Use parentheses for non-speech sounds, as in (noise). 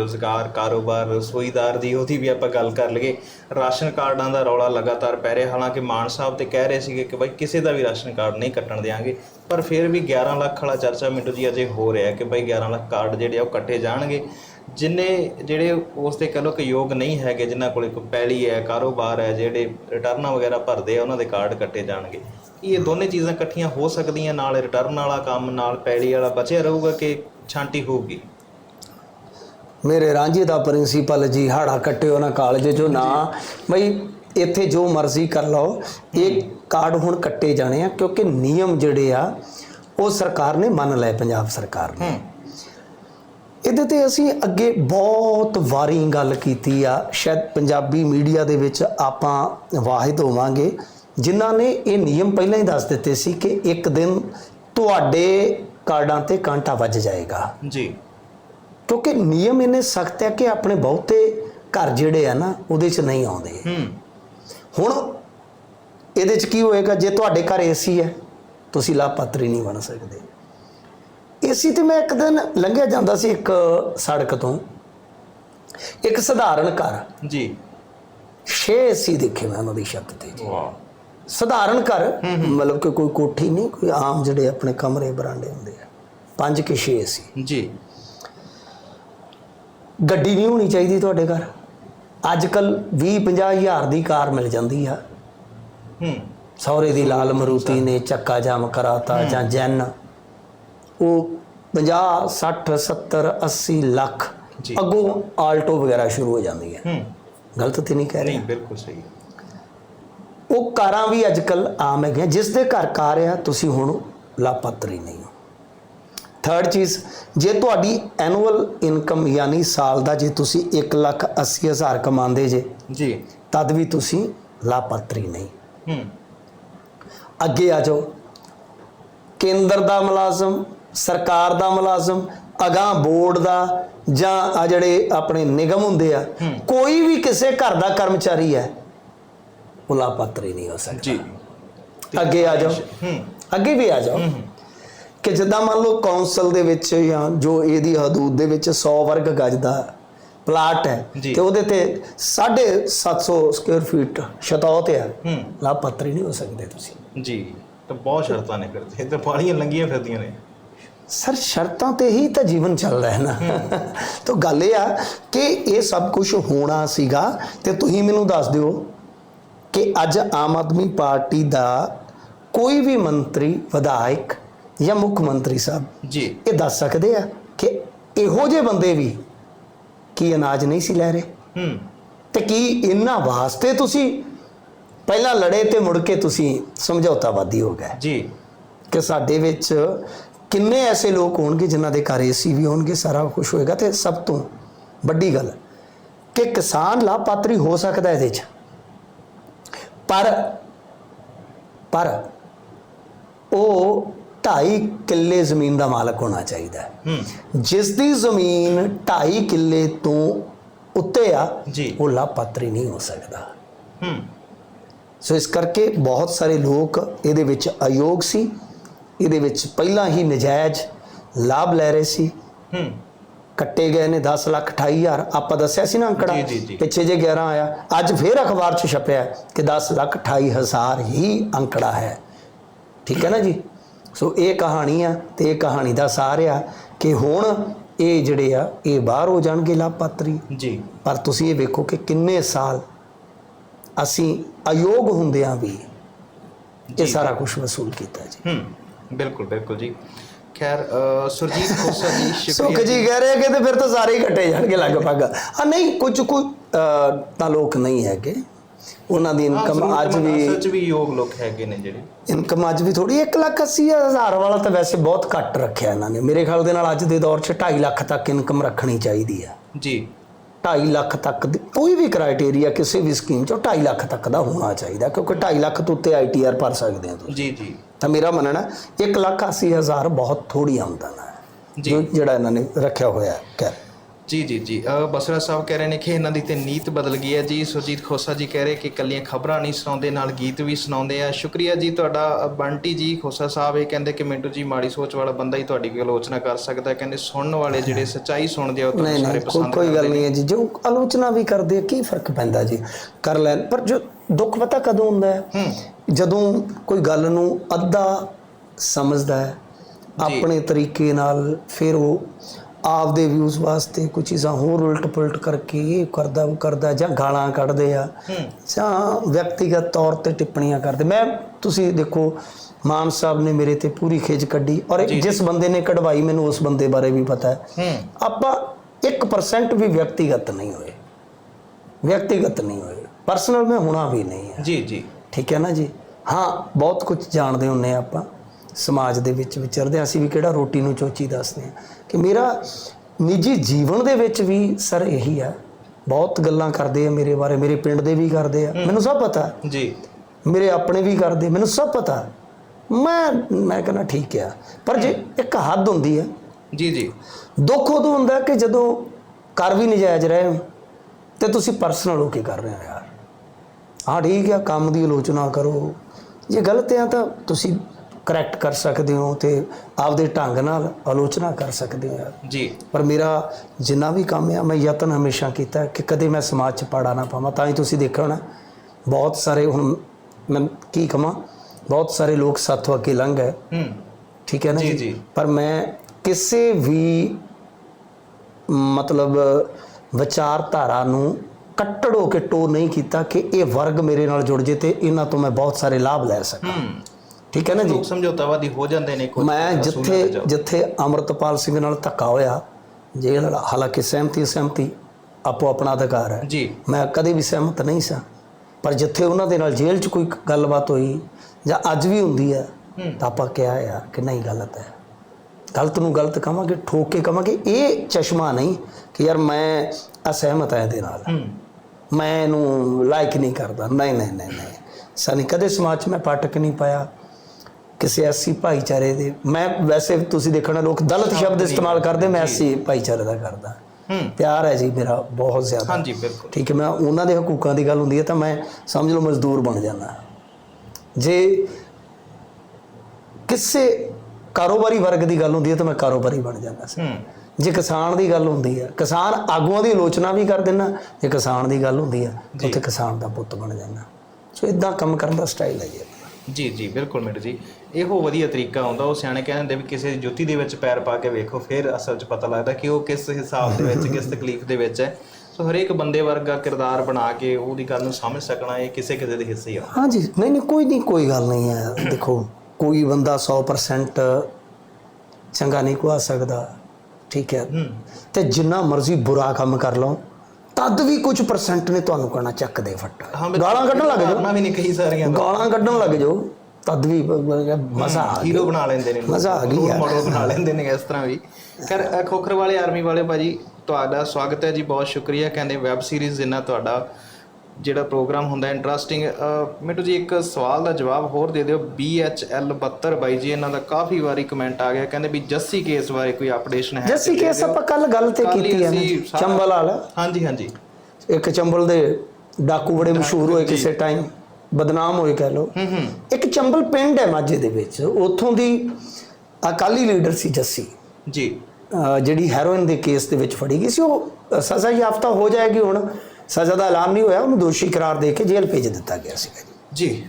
ਰੋਜ਼ਗਾਰ, ਕਾਰੋਬਾਰ, ਰਸੋਈਦਾਰ ਦੀ, ਉਹਦੀ ਵੀ ਆਪਾਂ ਗੱਲ ਕਰ ਲਈਏ। ਰਾਸ਼ਨ ਕਾਰਡਾਂ ਦਾ ਰੌਲਾ ਲਗਾਤਾਰ ਪੈ ਰਿਹਾ। ਹਾਲਾਂਕਿ ਮਾਨ ਸਾਹਿਬ ਤੇ ਕਹਿ ਰਹੇ ਸੀਗੇ ਕਿ ਬਈ ਕਿਸੇ ਦਾ ਵੀ ਰਾਸ਼ਨ ਕਾਰਡ ਨਹੀਂ ਕੱਟਣ ਦੇਾਂਗੇ ਪਰ ਫਿਰ ਵੀ 11 ਲੱਖ ਵਾਲਾ ਚਰਚਾ ਮਿੰਟੂ ਜੀ ਅਜੇ ਹੋ ਰਿਹਾ ਕਿ ਬਈ 11 ਲੱਖ ਕਾਰਡ ਜਿਹੜੇ ਆ ਉਹ ਕੱਟੇ ਜਾਣਗੇ। ਜਿੰਨੇ ਜਿਹੜੇ ਉਸ ਤੇ ਕਹ ਲਓ ਕਿ ਯੋਗ ਨਹੀਂ ਹੈਗੇ, ਜਿਨ੍ਹਾਂ ਕੋਲ ਕੋਈ ਪੈਲੀ ਹੈ, ਕਾਰੋਬਾਰ ਹੈ, ਜਿਹੜੇ ਰਿਟਰਨਾਂ ਵਗੈਰਾ ਭਰਦੇ ਆ, ਉਹਨਾਂ ਦੇ ਕਾਰਡ ਕੱਟੇ ਜਾਣਗੇ। ਇਹ ਦੋਨੇ ਚੀਜ਼ਾਂ ਇਕੱਠੀਆਂ ਹੋ ਸਕਦੀਆਂ? ਨਾਲ ਰਿਟਰਨ ਵਾਲਾ ਕੰਮ, ਨਾਲ ਪੈਲੀ ਵਾਲਾ ਬਚਿਆ ਰਹੂਗਾ ਕਿ ਛਾਂਟੀ ਹੋਊਗੀ? ਮੇਰੇ ਰਾਂਝੇ ਦਾ ਪ੍ਰਿੰਸੀਪਲ ਜੀ ਹਾੜਾ ਕੱਟਿਓ ਨਾ ਕਾਲਜ ਚੋਂ ਨਾ। ਬਈ ਇੱਥੇ ਜੋ ਮਰਜ਼ੀ ਕਰ ਲਓ। ਇਹ ਕਾਰਡ ਹੁਣ ਕੱਟੇ ਜਾਣੇ ਆ ਕਿਉਂਕਿ ਨਿਯਮ ਜਿਹੜੇ ਆ ਉਹ ਸਰਕਾਰ ਨੇ ਮੰਨ ਲਏ ਪੰਜਾਬ ਸਰਕਾਰ ਨੇ। ਇਹਦੇ ਤੇ ਅਸੀਂ ਅੱਗੇ ਬਹੁਤ ਵਾਰੀ ਗੱਲ ਕੀਤੀ ਆ। ਸ਼ਾਇਦ ਪੰਜਾਬੀ ਮੀਡੀਆ ਦੇ ਵਿੱਚ ਆਪਾਂ ਵਾਹਿਦ ਹੋਵਾਂਗੇ ਜਿਨ੍ਹਾਂ ਨੇ ਇਹ ਨਿਯਮ ਪਹਿਲਾਂ ਹੀ ਦੱਸ ਦਿੱਤੇ ਸੀ ਕਿ ਇੱਕ ਦਿਨ ਤੁਹਾਡੇ ਕਾਰਡਾਂ ਤੇ ਕਾਂਟਾ ਵੱਜ ਜਾਏਗਾ। ਜੀ। ਕਿਉਂਕਿ ਨਿਯਮ ਇਹਨੇ ਸਖਤ ਹੈ ਕਿ ਆਪਣੇ ਬਹੁਤੇ ਘਰ ਜਿਹੜੇ ਆ ਨਾ ਉਹਦੇ 'ਚ ਨਹੀਂ ਆਉਂਦੇ। ਹੂੰ। ਹੁਣ ਇਹਦੇ 'ਚ ਕੀ ਹੋਏਗਾ ਜੇ ਤੁਹਾਡੇ ਘਰ ਏਸੀ ਹੈ ਤੁਸੀਂ ਲਾਭਪਾਤਰੀ ਨਹੀਂ ਬਣ ਸਕਦੇ। ਏਸੀ ਤੇ ਮੈਂ ਇੱਕ ਦਿਨ ਲੰਘਿਆ ਜਾਂਦਾ ਸੀ ਇੱਕ ਸੜਕ ਤੋਂ। ਇੱਕ ਸਧਾਰਨ ਘਰ। ਜੀ। 6 ਏਸੀ ਦੇਖੇ ਮੈਂ ਉਹਨਾਂ ਦੀ ਛੱਤ ਤੇ ਜੀ। ਵਾਹ। ਸਧਾਰਨ ਘਰ ਮਤਲਬ ਕਿ ਕੋਈ ਕੋਠੀ ਨਹੀਂ ਕੋਈ ਆਮ ਜਿਹੜੇ ਆਪਣੇ ਕਮਰੇ ਬਰਾਂਡੇ ਹੁੰਦੇ ਆ। ਪੰਜ ਕੇ 6 ਏਸੀ। ਜੀ। ਗੱਡੀ ਨਹੀਂ ਹੋਣੀ ਚਾਹੀਦੀ ਤੁਹਾਡੇ ਘਰ। ਅੱਜ ਕੱਲ 20 50 ਹਜ਼ਾਰ ਦੀ ਕਾਰ ਮਿਲ ਜਾਂਦੀ ਆ। ਹੂੰ। ਸੌਰੇ ਦੀ ਲਾਲ ਮਰੂਤੀ ਨੇ ਚੱਕਾ ਜਾਮ ਕਰਾਤਾ ਜਾਂ ਜੈਨ। ਉਹ 50 60 70 80 ਲੱਖ। ਅੱਗੋਂ ਆਲਟੋ ਵਗੈਰਾ ਸ਼ੁਰੂ ਹੋ ਜਾਂਦੀ ਹੈ। ਹੂੰ। ਗਲਤ ਤੇ ਨਹੀਂ ਕਹਿ ਨਹੀਂ ਰਿਹਾ ਬਿਲਕੁਲ ਸਹੀ ਉਹ ਕਾਰਾਂ ਵੀ ਅੱਜ ਕੱਲ ਆਮ ਹੈਗੀਆਂ। ਜਿਸ ਦੇ ਘਰ ਕਾਰ ਆ ਤੁਸੀਂ ਹੁਣ ਲਾਭਪਾਤਰੀ ਨਹੀਂ ਹੋ। ਥਰਡ ਚੀਜ਼ ਜੇ ਤੁਹਾਡੀ ਐਨੂਅਲ ਇਨਕਮ ਯਾਨੀ ਸਾਲ ਦਾ ਜੇ ਤੁਸੀਂ 1 ਲੱਖ 80 ਹਜ਼ਾਰ ਕਮਾਉਂਦੇ ਜੇ ਜੀ। ਤਦ ਵੀ ਤੁਸੀਂ ਲਾਭਪਾਤਰੀ ਨਹੀਂ। ਹੂੰ। ਅੱਗੇ ਆ ਜਾਓ। ਕੇਂਦਰ ਦਾ ਮੁਲਾਜ਼ਮ ਸਰਕਾਰ ਦਾ ਮੁਲਾਜ਼ਮ ਅਗਾਹ ਬੋਰਡ ਦਾ ਜਾਂ ਆ ਜਿਹੜੇ ਆਪਣੇ ਨਿਗਮ ਹੁੰਦੇ ਆ ਕੋਈ ਵੀ ਕਿਸੇ ਘਰ ਦਾ ਕਰਮਚਾਰੀ ਹੈ ਉਹ ਲਾਭਪਾਤਰੀ ਨਹੀਂ ਹੋ ਸਕਦਾ। ਜੀ। ਅੱਗੇ ਆ ਜਾਓ। ਹੂੰ। ਅੱਗੇ ਵੀ ਆ ਜਾਓ। ਕਿ ਜਿੱਦਾਂ ਮੰਨ ਲਓ ਕੌਂਸਲ ਦੇ ਵਿੱਚ ਜਾਂ ਜੋ ਇਹਦੀ ਹਦੂਦ ਦੇ ਵਿੱਚ 100 ਵਰਗ ਗਜ ਦਾ ਪਲਾਟ ਹੈ। ਤੇ ਉਹਦੇ ਤੇ 750 ਸਕੁਅਰ ਫੀਟ ਛਤੌਤ ਹੈ। ਹੂੰ। ਲਾਭਪਾਤਰੀ ਨਹੀਂ ਹੋ ਸਕਦੇ ਤੁਸੀਂ। ਜੀ ਤਾਂ ਬਹੁਤ ਸ਼ਰਤਾਂ ਨੇ ਫਿਰ ਤੇ। ਤਾਂ ਬਾਹਲੀਆਂ ਲੰਗੀਆਂ ਫਿਰਦੀਆਂ ਨੇ। ਸਰ ਸ਼ਰਤਾਂ ਤੇ ਹੀ ਤਾਂ ਜੀਵਨ ਚੱਲਦਾ ਹੈ ਨਾ। ਤਾਂ ਗੱਲ ਇਹ ਆ ਕਿ ਇਹ ਸਭ ਕੁਝ ਹੋਣਾ ਸੀਗਾ ਤੇ ਤੁਸੀਂ ਮੈਨੂੰ ਦੱਸ ਦਿਓ ਕਿ ਅੱਜ ਆਮ ਆਦਮੀ ਪਾਰਟੀ ਦਾ ਕੋਈ ਵੀ ਮੰਤਰੀ ਵਿਧਾਇਕ ਜਾਂ ਮੁੱਖ ਮੰਤਰੀ ਸਾਹਿਬ ਜੀ। ਇਹ ਦੱਸ ਸਕਦੇ ਆ ਕਿ ਇਹੋ ਜਿਹੇ ਬੰਦੇ ਵੀ ਕੀ ਅਨਾਜ ਨਹੀਂ ਸੀ ਲੈ ਰਹੇ? ਹੂੰ। ਤੇ ਕੀ ਇਹਨਾਂ ਵਾਸਤੇ ਤੁਸੀਂ ਪਹਿਲਾਂ ਲੜੇ ਤੇ ਮੁੜ ਕੇ ਤੁਸੀਂ ਸਮਝੌਤਾਵਾਦੀ ਹੋ ਗਏ? ਜੀ। ਕਿ ਸਾਡੇ ਵਿੱਚ ਕਿੰਨੇ ਐਸੇ ਲੋਕ ਹੋਣਗੇ ਜਿਨ੍ਹਾਂ ਦੇ ਘਰ ਏਸੀ ਵੀ ਹੋਣਗੇ ਸਾਰਾ ਕੁਝ ਹੋਏਗਾ ਤੇ ਸਭ ਤੋਂ ਵੱਡੀ ਗੱਲ ਕਿ ਕਿਸਾਨ ਲਾਭਪਾਤਰੀ ਹੋ ਸਕਦਾ ਇਹਦੇ 'ਚ। ਪਰ ਪਰ ਉਹ 2.5 ਕਿੱਲੇ ਜ਼ਮੀਨ ਦਾ ਮਾਲਕ ਹੋਣਾ ਚਾਹੀਦਾ ਹੈ। ਜਿਸ ਦੀ ਜ਼ਮੀਨ 2.5 ਕਿੱਲੇ ਤੋਂ ਉੱਤੇ ਆ। ਉਹ ਲਾਭਪਾਤਰੀ ਨਹੀਂ ਹੋ ਸਕਦਾ। ਸੋ ਇਸ ਕਰਕੇ ਬਹੁਤ ਸਾਰੇ ਲੋਕ ਇਹਦੇ ਵਿੱਚ ਅਯੋਗ ਸੀ। ਇਹਦੇ ਵਿੱਚ ਪਹਿਲਾਂ ਹੀ ਨਜਾਇਜ਼ ਲਾਭ ਲੈ ਰਹੇ ਸੀ। ਕੱਟੇ ਗਏ ਨੇ 10 ਲੱਖ 28 ਹਜ਼ਾਰ। ਆਪਾਂ ਦੱਸਿਆ ਸੀ ਨਾ ਅੰਕੜਾ। ਪਿੱਛੇ ਜੇ 11 ਆਇਆ। ਅੱਜ ਫੇਰ ਅਖਬਾਰ 'ਚ ਛਪਿਆ ਕਿ 10 ਲੱਖ 28 ਹਜ਼ਾਰ ਹੀ ਅੰਕੜਾ ਹੈ। ਠੀਕ ਹੈ ਨਾ ਜੀ? ਸੋ ਇਹ ਕਹਾਣੀ ਆ ਤੇ ਇਹ ਕਹਾਣੀ ਦਾ ਸਾਰ ਆ ਕਿ ਹੁਣ ਇਹ ਜਿਹੜੇ ਆ ਇਹ ਬਾਹਰ ਹੋ ਜਾਣਗੇ ਲਾਭਪਾਤਰੀ। ਜੀ। ਪਰ ਤੁਸੀਂ ਇਹ ਵੇਖੋ ਕਿ ਕਿੰਨੇ ਸਾਲ ਅਸੀਂ ਅਯੋਗ ਹੁੰਦਿਆਂ ਵੀ ਇਹ ਸਾਰਾ ਕੁਝ ਵਸੂਲ ਕੀਤਾ ਜੀ। ਹੂੰ ਬਿਲਕੁਲ ਬਿਲਕੁਲ ਜੀ। ਖੈਰ ਸੁਰਜੀਤ ਖੋਸਾ ਜੀ ਸੁਖ (laughs) ਸ਼ੁਕਰੀਆ ਜੀ। ਕਹਿ ਰਹੇ ਕਿ ਤੇ ਫਿਰ ਤਾਂ ਸਾਰੇ ਹੀ ਕੱਟੇ ਜਾਣਗੇ ਲਗਭਗ। ਆ ਨਹੀਂ ਕੁਝ ਕੁ ਤਾਂ ਲੋਕ ਨਹੀਂ ਹੈਗੇ। ਉਹਨਾਂ ਦੀ ਇਨਕਮ ਅੱਜ ਵੀ ਸੱਚ ਵੀ ਯੋਗ ਲੋਕ ਹੈਗੇ ਨੇ ਜਿਹੜੇ। ਇਨਕਮ ਅੱਜ ਵੀ ਥੋੜੀ 1 ਲੱਖ 80 ਹਜ਼ਾਰ ਵਾਲਾ ਤਾਂ ਵੈਸੇ ਬਹੁਤ ਘੱਟ ਰੱਖਿਆ ਇਹਨਾਂ ਨੇ। ਮੇਰੇ ਖਿਆਲ ਦੇ ਨਾਲ ਅੱਜ ਦੇ ਦੌਰ 'ਚ 2.5 ਲੱਖ ਤੱਕ ਇਨਕਮ ਰੱਖਣੀ ਚਾਹੀਦੀ ਆ। ਜੀ। 2.5 ਲੱਖ ਤੱਕ ਕੋਈ ਵੀ ਕ੍ਰਾਈਟੇਰੀਆ ਕਿਸੇ ਵੀ ਸਕੀਮ 'ਚ 2.5 ਲੱਖ ਤੱਕ ਦਾ ਹੋਣਾ ਚਾਹੀਦਾ ਕਿਉਂਕਿ 2.5 ਲੱਖ ਤੋਂ ਉੱਤੇ ਆਈਟੀਆਰ ਭਰ ਸਕਦੇ ਆ ਤੁਸੀਂ। ਜੀ ਜੀ। ਤਾਂ ਮੇਰਾ ਮੰਨਣਾ 1 ਲੱਖ 80 ਹਜ਼ਾਰ ਬਹੁਤ ਥੋੜੀ ਆਮਦਨ ਹੈ ਜੀ। ਜਿਹੜਾ ਇਹਨਾਂ ਨੇ ਰੱਖਿਆ ਹੋਇਆ ਹੈ ਜੀ ਜੀ ਜੀ। ਬਸਰਾ ਸਾਹਿਬ ਕਹਿ ਰਹੇ ਨੇ ਕਿ ਇਹਨਾਂ ਦੀ ਤੇ ਨੀਤ ਬਦਲ ਗਈ ਹੈ ਜੀ। ਸੁਰਜੀਤ ਖੋਸਾ ਜੀ ਕਹਿ ਰਹੇ ਕਿ ਕੱਲੀਆਂ ਖਬਰਾਂ ਨਹੀਂ ਸੁਣਾਉਂਦੇ ਨਾਲ ਗੀਤ ਵੀ ਸੁਣਾਉਂਦੇ ਆ। ਸ਼ੁਕਰੀਆ ਜੀ ਤੁਹਾਡਾ ਬੰਟੀ ਜੀ ਖੋਸਾ ਸਾਹਿਬ। ਇਹ ਕਹਿੰਦੇ ਕਿ ਮਿੰਟੂ ਜੀ ਮਾੜੀ ਸੋਚ ਵਾਲਾ ਬੰਦਾ ਹੀ ਤੁਹਾਡੀ ਆਲੋਚਨਾ ਕਰ ਸਕਦਾ। ਕਹਿੰਦੇ ਸੁਣਨ ਵਾਲੇ ਜਿਹੜੇ ਸੱਚਾਈ ਸੁਣਦੇ ਆ ਉਹ ਤੁਹਾਨੂੰ ਸਾਰੇ ਨਹੀਂ ਕੋਈ ਪਸੰਦ ਕੋਈ ਗੱਲ ਨਹੀਂ ਹੈ ਜੀ। ਜੋ ਆਲੋਚਨਾ ਵੀ ਕਰਦੇ ਆ ਕੀ ਫ਼ਰਕ ਪੈਂਦਾ ਜੀ? ਕਰ ਲੈਣ ਪਰ ਜੋ ਦੁੱਖ ਪਤਾ ਕਦੋਂ ਹੁੰਦਾ ਹੂੰ? ਜਦੋਂ ਕੋਈ ਗੱਲ ਨੂੰ ਅੱਧਾ ਸਮਝਦਾ ਹੈ ਆਪਣੇ ਤਰੀਕੇ ਨਾਲ ਫਿਰ ਉਹ ਆਪਦੇ ਵਿਊਜ਼ ਵਾਸਤੇ ਕੁਝ ਚੀਜ਼ਾਂ ਹੋਰ ਉਲਟ ਪੁਲਟ ਕਰਕੇ ਇਹ ਕਰਦਾ ਉਹ ਕਰਦਾ ਜਾਂ ਗਾਲਾਂ ਕੱਢਦੇ ਆ ਜਾਂ ਵਿਅਕਤੀਗਤ ਤੌਰ ਤੇ ਟਿੱਪਣੀਆਂ ਕਰਦੇ। ਮੈਂ ਤੁਸੀਂ ਦੇਖੋ ਮਾਨ ਸਾਹਿਬ ਨੇ ਮੇਰੇ ਤੇ ਪੂਰੀ ਖਿੱਚ ਕੱਢੀ ਔਰ ਜਿਸ ਬੰਦੇ ਨੇ ਕਢਵਾਈ ਮੈਨੂੰ ਉਸ ਬੰਦੇ ਬਾਰੇ ਵੀ ਪਤਾ ਹੈ। ਆਪਾਂ 1% ਵੀ ਵਿਅਕਤੀਗਤ ਨਹੀਂ ਹੋਏ। ਵਿਅਕਤੀਗਤ ਨਹੀਂ ਹੋਏ। ਪਰਸਨਲ ਮੈਂ ਹੋਣਾ ਵੀ ਨਹੀਂ ਹੈ ਜੀ ਜੀ। ਠੀਕ ਹੈ ਨਾ ਜੀ? ਹਾਂ ਬਹੁਤ ਕੁਝ ਜਾਣਦੇ ਹੁੰਨੇ ਆਪਾਂ। ਸਮਾਜ ਦੇ ਵਿੱਚ ਵਿਚਰਦੇ। ਅਸੀਂ ਵੀ ਕਿਹੜਾ ਰੋਟੀ ਨੂੰ ਚੋਚੀ ਦੱਸਦੇ ਆ ਕਿ ਮੇਰਾ ਨਿੱਜੀ ਜੀਵਨ ਦੇ ਵਿੱਚ ਵੀ ਸਰ ਇਹੀ ਆ। ਬਹੁਤ ਗੱਲਾਂ ਕਰਦੇ ਆ ਮੇਰੇ ਬਾਰੇ ਮੇਰੇ ਪਿੰਡ ਦੇ ਵੀ ਕਰਦੇ ਆ। ਮੈਨੂੰ ਸਭ ਪਤਾ। ਜੀ। ਮੇਰੇ ਆਪਣੇ ਵੀ ਕਰਦੇ ਮੈਨੂੰ ਸਭ ਪਤਾ। ਮੈਂ ਮੈਂ ਕਹਿੰਦਾ ਠੀਕ ਆ। ਪਰ ਜੇ ਇੱਕ ਹੱਦ ਹੁੰਦੀ ਹੈ ਜੀ ਜੀ। ਦੁੱਖ ਉਦੋਂ ਹੁੰਦਾ ਕਿ ਜਦੋਂ ਕਰ ਵੀ ਨਜਾਇਜ਼ ਰਹੇ ਹੋ ਤੇ ਤੁਸੀਂ ਪਰਸਨਲ ਹੋ ਕੇ ਕਰ ਰਹੇ ਹੋ ਯਾਰ। ਹਾਂ ਠੀਕ ਆ ਕੰਮ ਦੀ ਆਲੋਚਨਾ ਕਰੋ। ਜੇ ਗਲਤ ਆ ਤਾਂ ਤੁਸੀਂ ਕਰੈਕਟ ਕਰ ਸਕਦੇ ਹੋ ਤੇ ਆਪਦੇ ਢੰਗ ਨਾਲ ਆਲੋਚਨਾ ਕਰ ਸਕਦੇ ਯਾਰ ਜੀ। ਪਰ ਮੇਰਾ ਜਿੰਨਾ ਵੀ ਕੰਮ ਆ ਮੈਂ ਯਤਨ ਹਮੇਸ਼ਾ ਕੀਤਾ ਕਿ ਕਦੇ ਮੈਂ ਸਮਾਜ 'ਚ ਪਾੜਾ ਨਾ ਪਾਵਾਂ। ਤਾਂ ਹੀ ਤੁਸੀਂ ਦੇਖਿਆ ਹੋਣਾ ਬਹੁਤ ਸਾਰੇ ਹੁਣ ਮੈਂ ਕੀ ਕਹਾਂ ਬਹੁਤ ਸਾਰੇ ਲੋਕ ਸਾਥੋਂ ਅੱਗੇ ਲੰਘ ਗਏ। ਹੂੰ। ਠੀਕ ਹੈ ਨਾ ਜੀ। ਪਰ ਮੈਂ ਕਿਸੇ ਵੀ ਮਤਲਬ ਵਿਚਾਰਧਾਰਾ ਨੂੰ ਕੱਟੜ ਹੋ ਕੇ ਟੋ ਨਹੀਂ ਕੀਤਾ ਕਿ ਇਹ ਵਰਗ ਮੇਰੇ ਨਾਲ ਜੁੜ ਜੇ ਤੇ ਇਹਨਾਂ ਤੋਂ ਮੈਂ ਬਹੁਤ ਸਾਰੇ ਲਾਭ ਲੈ ਸਕਾਂ। ਠੀਕ ਹੈ ਨਾ ਜੀ? ਲੋਕ ਸਮਝੌਤਾਵਾਦੀ ਹੋ ਜਾਂਦੇ ਨੇ ਕੁਝ ਮੈਂ ਅਸੂਲਾਂ ਜਿੱਥੇ। ਜਿੱਥੇ ਅਮਰਤਪਾਲ ਸਿੰਘ ਨਾਲ ਧੱਕਾ ਹੋਇਆ ਜੇਲ੍ਹ ਵਾਲਾ ਹਾਲਾਂਕਿ ਸਹਿਮਤੀ ਸਹਿਮਤੀ ਆਪੋ ਆਪਣਾ ਅਧਿਕਾਰ ਹੈ। ਜੀ। ਮੈਂ ਕਦੇ ਵੀ ਸਹਿਮਤ ਨਹੀਂ ਸਾਂ। ਪਰ ਜਿੱਥੇ ਉਹਨਾਂ ਦੇ ਨਾਲ ਜੇਲ੍ਹ 'ਚ ਕੋਈ ਗੱਲਬਾਤ ਹੋਈ ਜਾਂ ਅੱਜ ਵੀ ਹੁੰਦੀ ਹੈ ਤਾਂ ਆਪਾਂ ਕਿਹਾ ਯਾਰ ਕਿ ਨਹੀਂ ਗਲਤ ਹੈ। ਗਲਤ ਨੂੰ ਗਲਤ ਕਵਾਂਗੇ ਠੋਕ ਕੇ ਕਵਾਂਗੇ ਇਹ ਚਸ਼ਮਾ ਨਹੀਂ ਕਿ ਯਾਰ ਮੈਂ ਅਸਹਿਮਤ ਹਾਂ ਇਹਦੇ ਨਾਲ। ਹੂੰ। ਮੈਂ ਇਹਨੂੰ ਲਾਈਕ ਨਹੀਂ ਕਰਦਾ। ਨਹੀਂ ਨਹੀਂ ਨਹੀਂ ਨਹੀਂ। ਸਾਨੀ ਕਦੇ ਸਮਾਜ 'ਚ ਮੈਂ ਪਾਟਕ ਨਹੀਂ ਪਾਇਆ। ਕਿਸੇ ਐਸੀ ਭਾਈਚਾਰੇ ਦੇ ਮੈਂ ਵੈਸੇ ਤੁਸੀਂ ਦੇਖਣਾ ਲੋਕ ਦਲਿਤ ਸ਼ਬਦ ਇਸਤੇਮਾਲ ਕਰਦੇ ਮੈਂ ਐਸੀ ਭਾਈਚਾਰੇ ਦਾ ਕਰਦਾ। ਹੂੰ। ਪਿਆਰ ਹੈ ਜੀ ਮੇਰਾ ਬਹੁਤ ਜ਼ਿਆਦਾ। ਹਾਂਜੀ ਬਿਲਕੁਲ। ਠੀਕ ਹੈ ਮੈਂ ਉਹਨਾਂ ਦੇ ਹਕੂਕਾਂ ਦੀ ਗੱਲ ਹੁੰਦੀ ਹੈ ਤਾਂ ਮੈਂ ਸਮਝ ਲਓ ਮਜ਼ਦੂਰ ਬਣ ਜਾਂਦਾ। ਜੇ ਕਿਸੇ ਕਾਰੋਬਾਰੀ ਵਰਗ ਦੀ ਗੱਲ ਹੁੰਦੀ ਹੈ ਤਾਂ ਮੈਂ ਕਾਰੋਬਾਰੀ ਬਣ ਜਾਂਦਾ ਸੀ। ਹੂੰ। ਜੇ ਕਿਸਾਨ ਦੀ ਗੱਲ ਹੁੰਦੀ ਹੈ ਕਿਸਾਨ ਆਗੂਆਂ ਦੀ ਆਲੋਚਨਾ ਵੀ ਕਰ ਦਿੰਦਾ ਜੇ ਕਿਸਾਨ ਦੀ ਗੱਲ ਹੁੰਦੀ ਹੈ ਤਾਂ ਉੱਥੇ ਕਿਸਾਨ ਦਾ ਪੁੱਤ ਬਣ ਜਾਂਦਾ। ਸੋ ਇਦਾਂ ਕੰਮ ਕਰਨ ਦਾ ਸਟਾਈਲ ਹੈ ਜੀ। ਜੀ ਜੀ ਬਿਲਕੁਲ ਮਿੰਟੂ ਜੀ। ਇਹੋ ਵਧੀਆ ਤਰੀਕਾ ਹੁੰਦਾ ਉਹ ਸਿਆਣੇ ਕਹਿੰਦੇ ਵੀ ਕਿਸੇ ਦੀ ਜੁੱਤੀ ਦੇ ਵਿੱਚ ਪੈਰ ਪਾ ਕੇ ਵੇਖੋ ਫਿਰ ਅਸਲ 'ਚ ਪਤਾ ਲੱਗਦਾ ਕਿ ਉਹ ਕਿਸ ਹਿਸਾਬ ਦੇ ਵਿੱਚ ਕਿਸ ਤਕਲੀਫ ਦੇ ਵਿੱਚ ਹੈ। ਸੋ ਹਰੇਕ ਬੰਦੇ ਵਰਗਾ ਕਿਰਦਾਰ ਬਣਾ ਕੇ ਉਹਦੀ ਗੱਲ ਨੂੰ ਸਮਝ ਸਕਣਾ ਇਹ ਕਿਸੇ ਕਿਸੇ ਦੇ ਹਿੱਸੇ ਹੀ ਆ। ਹਾਂਜੀ ਨਹੀਂ ਨਹੀਂ ਕੋਈ ਨਹੀਂ ਕੋਈ ਗੱਲ ਨਹੀਂ ਹੈ। ਦੇਖੋ ਕੋਈ ਬੰਦਾ 100% ਚੰਗਾ ਨਹੀਂ ਕਹਾ ਸਕਦਾ। ਠੀਕ ਹੂੰ। ਤੇ ਜਿੰਨਾ ਮਰਜ਼ੀ ਬੁਰਾ ਕੰਮ ਕਰ ਲਓ ਤਦ ਵੀ ਕੁਝ ਪਰਸੈਂਟ ਨੇ ਤੁਹਾਨੂੰ ਕਹਿਣਾ ਚੱਕ ਦੇ ਫੱਟ। ਗਾਲਾਂ ਕੱਢਣ ਲੱਗ ਜਾਓ ਭਾਵਨਾ ਵੀ ਨਹੀਂ ਕਹੀ ਸਾਰੀਆਂ ਗਾਲਾਂ ਕੱਢਣ ਲੱਗ ਜਾਓ। ਤਦ ਵੀ ਮਜ਼ਾ ਆ ਹੀਰੋ ਬਣਾ ਲੈਂਦੇ ਨੇ ਮਜ਼ਾ ਆ ਗਿਆ। ਮਾਡਲ ਬਣਾ ਲੈਂਦੇ ਨੇ ਇਸ ਤਰ੍ਹਾਂ ਵੀ। ਅ, ਖੋਖਰ ਵਾਲੇ ਆਰਮੀ ਵਾਲੇ ਭਾਜੀ ਤੁਹਾਡਾ ਸਵਾਗਤ ਹੈ ਜੀ ਬਹੁਤ ਸ਼ੁਕਰੀਆ। ਕਹਿੰਦੇ ਵੈਬ ਸੀਰੀਜ਼ ਜਿੰਨਾ ਤੁਹਾਡਾ ਜਿਹੜਾ ਪ੍ਰੋਗਰਾਮ ਹੁੰਦਾ ਇੰਟਰਸਟਿੰਗ ਮਿੰਟੂ ਜੀ ਇੱਕ ਸਵਾਲ ਦਾ ਜਵਾਬ ਹੋਰ ਦੇ ਦਿਓ। BHL 72 ਬਾਈ ਜੀ ਇਹਨਾਂ ਦਾ ਕਾਫੀ ਵਾਰੀ ਕਮੈਂਟ ਆ ਗਿਆ। ਕਹਿੰਦੇ ਵੀ ਜੱਸੀ ਕੇਸ ਬਾਰੇ ਕੋਈ ਅਪਡੇਸ਼ਨ ਹੈ ਜੱਸੀ ਕੇਸ ਆਪਾਂ ਕੱਲ ਗੱਲ ਤੇ ਕੀਤੀ ਹੈ ਚੰਬਲ ਵਾਲਾ। ਹਾਂਜੀ ਹਾਂਜੀ। ਇੱਕ ਚੰਬਲ ਦੇ ਡਾਕੂ ਬੜੇ ਮਸ਼ਹੂਰ ਹੋਏ ਕਿਸੇ ਟਾਈਮ ਬਦਨਾਮ ਹੋਏ ਕਹਿ ਹੂੰ ਇੱਕ ਚੰਬਲ ਪਿੰਡ ਹੈ ਮਾਝੇ ਦੇ ਵਿੱਚ ਉੱਥੋਂ ਦੀ ਅਕਾਲੀ ਲੀਡਰ ਸੀ ਜੱਸੀ। ਜੀ। ਜਿਹੜੀ ਹੈਰੋਇਨ ਦੇ ਕੇਸ ਦੇ ਵਿੱਚ ਫੜੀ ਗਈ ਸੀ ਉਹ ਸਜ਼ਾ ਯਾਫਤਾ ਹੋ ਜਾਏਗੀ ਹੁਣ। ਸਜ਼ਾ ਦਾ ਐਲਾਨ ਨਹੀਂ ਹੋਇਆ, ਉਹਨੂੰ ਦੋਸ਼ੀ ਕਰਾਰ ਦੇ ਕੇ ਜੇਲ੍ਹ ਭੇਜ ਦਿੱਤਾ ਗਿਆ ਸੀਗਾ ਜੀ। ਜੀ।